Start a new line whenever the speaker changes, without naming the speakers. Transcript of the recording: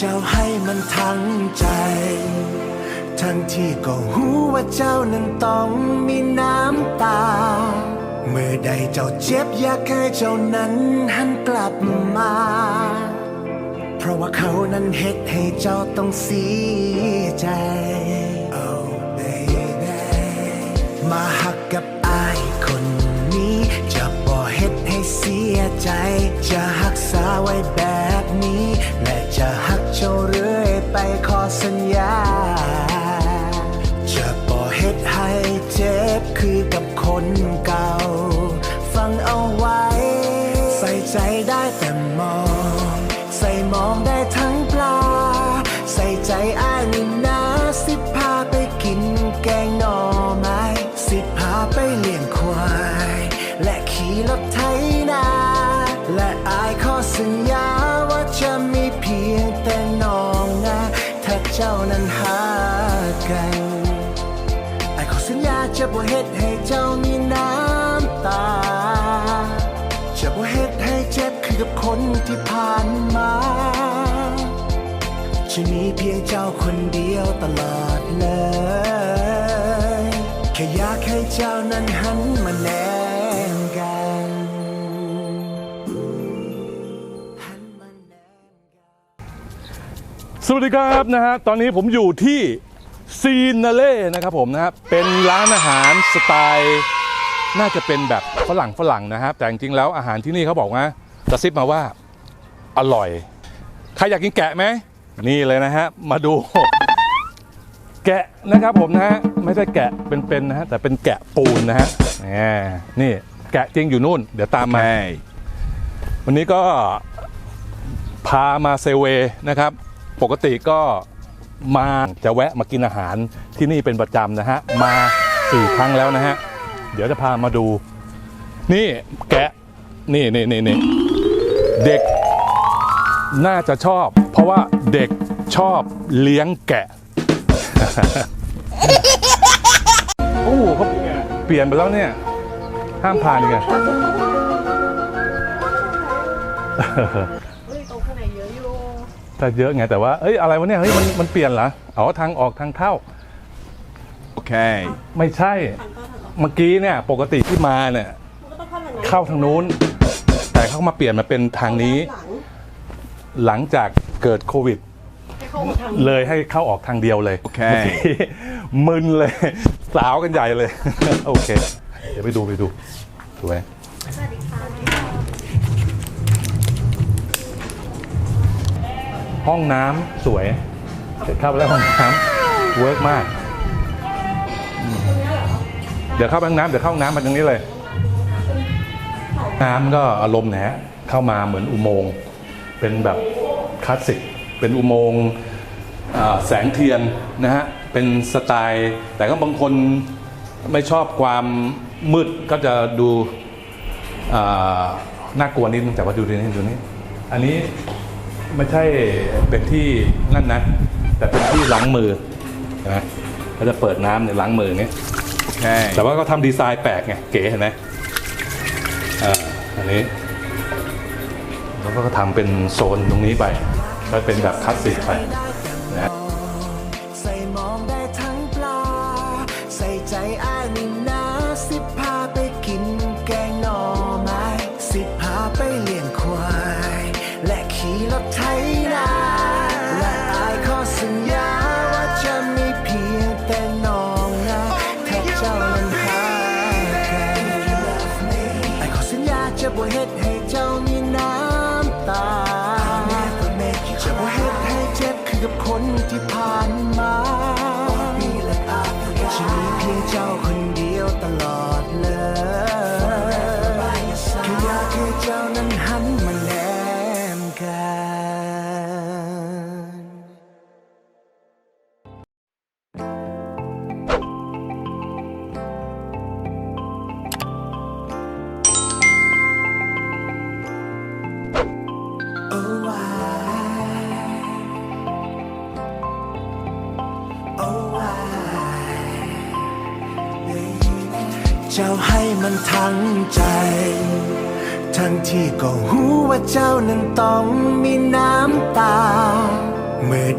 เจ้าให้มันทั้งใจ ทั้งที่ก็หูว่าเจ้านั้นต้องมีน้ำตา เมื่อใดเจ้าเจ็บอยากให้เจ้านั้นหันกลับมา เพราะว่าเขานั้นเฮ็ดให้เจ้าต้องเสียใจ มาหักกับอายคนนี้ จะบ่เฮ็ดให้เสียใจ จะหักษาไว้แบบนี้ และจะหักเจ้าเรื่อยไปขอสัญญา จะบ่เฮ็ดให้เจ็บคือกับคน ขี่รถไถนา และอายขอสัญญาว่าจะมีเพียงแต่น้องนะ ถ้าเจ้านั้นหากันไอ้ขอสัญญาจะบ่เฮ็ดให้เจ้ามีน้ำตา จะบ่เฮ็ดให้เจ็บคือกับคนที่ผ่านมาจะมีเพียงเจ้าคนเดียวตลอดเลย แค่อยากให้เจ้านั้นหันมาแน
สวัสดีครับนะฮะตอนนี้ผมอยู่ที่ซีนาเล่นะครับผมนะฮะเป็นร้านอาหารสไตล์น่าจะเป็นแบบฝรั่งฝรั่งนะครับแต่จริงๆแล้วอาหารที่นี่เขาบอกว่ากระซิบมาว่าอร่อย ใครอยากกินแกะไหมนี่เลยนะฮะมาดู แกะนะครับผมนะฮะไม่ใช่แกะเป็นๆนะฮะแต่เป็นแกะปูนนะฮะแหมนี่แกะจริงอยู่นู่น เดี๋ยวตามมาวันนี้ก็พามาเซเวนะครับ ปกติก็มาจะแวะมากินอาหารที่นี่เป็นประจำนะฮะ มาสี่ครั้งแล้วนะฮะ เดี๋ยวจะพามาดู นี่แกะนี่นี่นี่นี่เด็กน่าจะชอบ เพราะว่าเด็กชอบเลี้ยงแกะ โอ้เขาเปลี่ยนไปแล้วเนี่ย ห้ามผ่านไง
เฮ้ย
ถ้าเยอะไงแต่ว่าเอ้ยอะไรวะเนี่ยเฮ้ยมันมันเปลี่ยนเหรออ๋อทางออกทางเข้า
Okay.
ไม่ใช่
ทางเข้าทางออก
เมื่อกี้เนี่ย ปกติที่มาเนี่ย
มันก็ต้องเข้าทางไหน
เข้าทางนู้น แต่เขามาเปลี่ยนมาเป็นทางนี้
หลัง
หลังจากเกิดโควิด
ให้เข้าทาง
เลยให้เข้าออกทางเดียวเลย
โอเค
มื่กี้มึนเลย สาวกันใหญ่เลย โอเค เดี๋ยวไปดูไปดูสวย ห้องน้ำสวยเข้าไปแล้วห้องน้ำเวิร์กมาก เดี๋ยวเข้าไปห้องน้ำเดี๋ยวเข้าห้องน้ำมาตรงนี้เลย น้ำก็อารมณ์นะฮะเข้ามาเหมือนอุโมงค์เป็นแบบคลาสสิกเป็นอุโมงค์แสงเทียนนะฮะเป็นสไตล์ แต่ก็บางคนไม่ชอบความมืดก็จะดูน่ากลัวนิดนึงแต่ว่าดูดีนี่ดูนี่อันนี้ ไม่ใช่เป็นที่นั่นนะ แต่เป็นที่ล้างมือนะเขาจะเปิดน้ำในยล้างมืออย่างนี้
Okay.
แต่ว่าก็ทำดีไซน์แปลกไงเก๋เห็นไหมอ่าอันนี้แล้วก็ทำเป็นโซนตรงนี้ไป ก็เป็นแบบคลาสสิกไปนะ
ใส่มองได้ทั้งปลาใส่ใจอ้าย จะบ่เฮ็ดให้เจ้ามีน้ำตา จะบ่เฮ็ดให้เจ็บคือกับคนที่ผ่านมา จะมีเพียงเจ้าคนเดียวตลอด เจ้าให้มันทั้งใจ ทั้งที่ก็หูว่าเจ้านั้นต้องมีน้ำตา เมื่อ